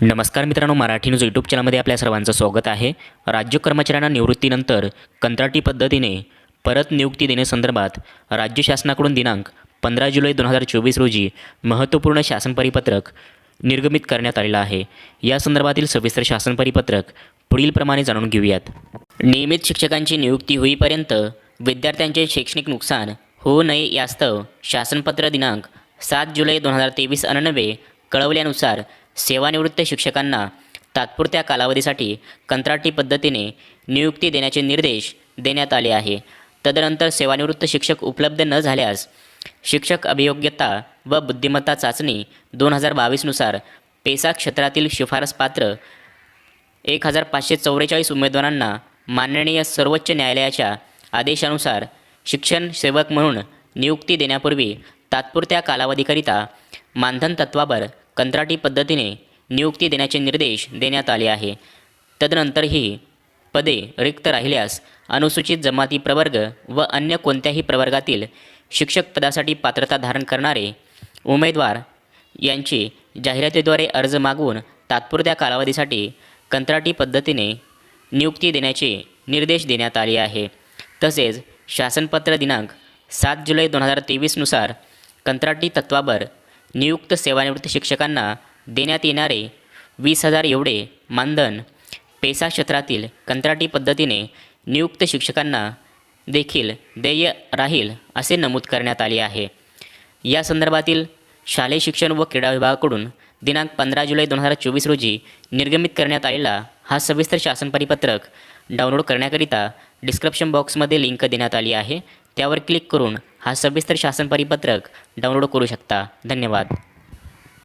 नमस्कार मित्रांनो Marathi news YouTube चॅनलमध्ये आपल्या सर्वांचं स्वागत आहे. राज्य कर्मचाऱ्यांना निवृत्तीनंतर कंत्राटी पद्धतीने परत नियुक्ती देण्यासंदर्भात राज्य शासनाकडून दिनांक पंधरा जुलै दोन हजार चोवीस रोजी महत्त्वपूर्ण शासन परिपत्रक निर्गमित करण्यात आलेलं आहे. या संदर्भातील सविस्तर शासन परिपत्रक पुढीलप्रमाणे जाणून घेऊयात. नियमित शिक्षकांची नियुक्ती होईपर्यंत विद्यार्थ्यांचे शैक्षणिक नुकसान होऊ नये यास्तव शासनपत्र दिनांक सात जुलै दोन हजार तेवीस अनन्वे कळवल्यानुसार सेवानिवृत्त शिक्षकांना तात्पुरत्या कालावधीसाठी कंत्राटी पद्धतीने नियुक्ती देण्याचे निर्देश देण्यात आले आहे. तदनंतर सेवानिवृत्त शिक्षक उपलब्ध न झाल्यास शिक्षक अभियोग्यता व बुद्धिमत्ता चाचणी दोन हजार बावीसनुसार पेसा क्षेत्रातील शिफारसपात्र एक हजार पाचशे चौवेचाळीस उमेदवारांना माननीय सर्वोच्च न्यायालयाच्या आदेशानुसार शिक्षण सेवक म्हणून नियुक्ती देण्यापूर्वी तात्पुरत्या कालावधीकरिता मानधन तत्वावर कंत्राटी पद्धतीने नियुक्ती देण्याचे निर्देश देण्यात आले आहे. तदनंतर ही पदे रिक्त राहिल्यास अनुसूचित जमाती प्रवर्ग व अन्य कोणत्याही प्रवर्गातील शिक्षक पदासाठी पात्रता धारण करणारे उमेदवार यांची जाहिरातीद्वारे अर्ज मागवून तात्पुरत्या कालावधीसाठी कंत्राटी पद्धतीने नियुक्ती देण्याचे निर्देश देण्यात आले आहे. तसेच शासनपत्र दिनांक सात जुलै दोन हजार तेवीसनुसार कंत्राटी तत्वावर नियुक्त सेवानिवृत्त शिक्षकांना देण्यात येणारे वीस हजार एवढे मानधन पेसा क्षेत्रातील कंत्राटी पद्धतीने नियुक्त शिक्षकांना देखील देय राहील असे नमूद करण्यात आले आहे. या संदर्भातील शालेय शिक्षण व क्रीडा विभागाकडून दिनांक पंधरा जुलै दोन हजार चोवीस रोजी निर्गमित करण्यात आलेला हा सविस्तर शासन परिपत्रक डाउनलोड करण्याकरिता डिस्क्रिप्शन बॉक्समध्ये लिंक देण्यात आली आहे. त्यावर क्लिक करून हा सविस्तर शासन परिपत्रक डाउनलोड करू शकता. धन्यवाद.